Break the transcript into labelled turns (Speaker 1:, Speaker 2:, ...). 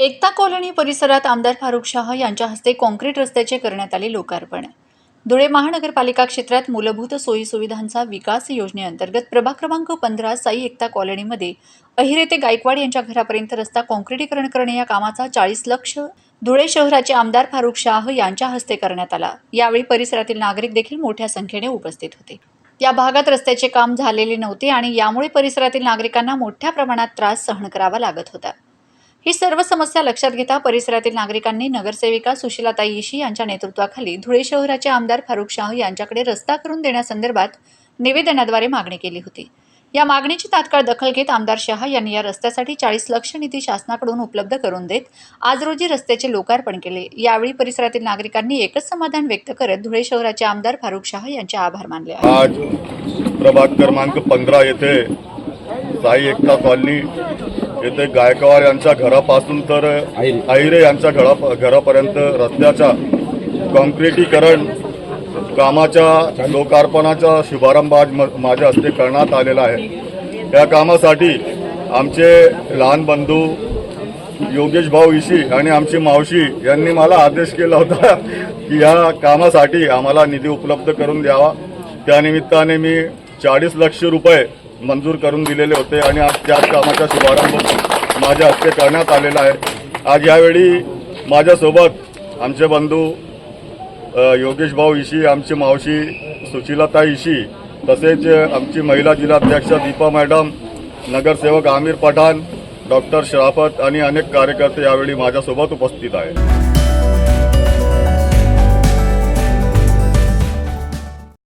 Speaker 1: एकता colony परिसरात आमदार फारुख शाह यांच्या हस्ते कॉन्क्रीट रस्त्याचे करण्यात आले लोकार्पण. धुळे महानगरपालिका क्षेत्रात मूलभूत सोयी सुविधांचा विकास योजनेअंतर्गत प्रभाग क्रमांक पंधरा साई एकता कॉलनीमध्ये अहिरे ते गायकवाड यांच्या घरापर्यंत रस्ता कॉन्क्रिटीकरण करणे या कामाचा चाळीस लक्ष धुळे शहराचे आमदार फारुख शाह यांच्या हस्ते करण्यात आला. यावेळी परिसरातील नागरिक देखील मोठ्या संख्येने उपस्थित होते. या भागात रस्त्याचे काम झालेले नव्हते आणि यामुळे परिसरातील नागरिकांना मोठ्या प्रमाणात त्रास सहन करावा लागत होता. ही सर्व समस्या लक्षात घेता परिसरातील नागरिकांनी नगरसेविका सुशीलाताई इशी यांच्या नेतृत्वाखाली धुळे शहराचे आमदार फारुख शाह यांच्याकडे रस्ता करून देण्यासंदर्भात निवेदनाद्वारे मागणी केली होती या मागणीची तात्काळ दखल घेत आमदार शहा यांनी या रस्त्यासाठी चाळीस लक्ष निधी शासनाकडून उपलब्ध करून देत आज रोजी रस्त्याचे लोकार्पण केले यावेळी परिसरातील नागरिकांनी एकच समाधान व्यक्त करत धुळे शहराचे आमदार फारुख शाह यांचे आभार मानले आहेत.
Speaker 2: आज प्रभाग क्रमांक पंधरा येथे साई एकता कॉलनी येथे गायकवाड यांच्या घरापासून तर आहिरे यांच्या घरा घरापर्यंत रस्त्याच्या कॉन्क्रिटीकरण कामाच्या लोकार्पणाचा शुभारंभ आज म- माझ्या हस्ते करण्यात आलेला आहे. या कामासाठी आमचे लहान बंधू योगेश भाऊ इशी आणि आमची मावशी यांनी मला आदेश केला होता की या कामासाठी आम्हाला निधी उपलब्ध करून द्यावा. त्यानिमित्ताने मी चाळीस लक्ष रुपये मंजूर करून दिलेले होते आणि आज त्याच कामाचा शुभारंभ माझ्या हस्ते करण्यात आलेला आहे. आज यावेळी माझ्यासोबत आमचे बंधू योगेश भाऊ इशी आमची मावशी सुशीलता इशी तसेच आमची महिला जिल्हाध्यक्ष दीपा मॅडम नगरसेवक आमिर पठाण डॉक्टर शराफत आणि अनेक कार्यकर्ते यावेळी माझ्यासोबत उपस्थित आहेत.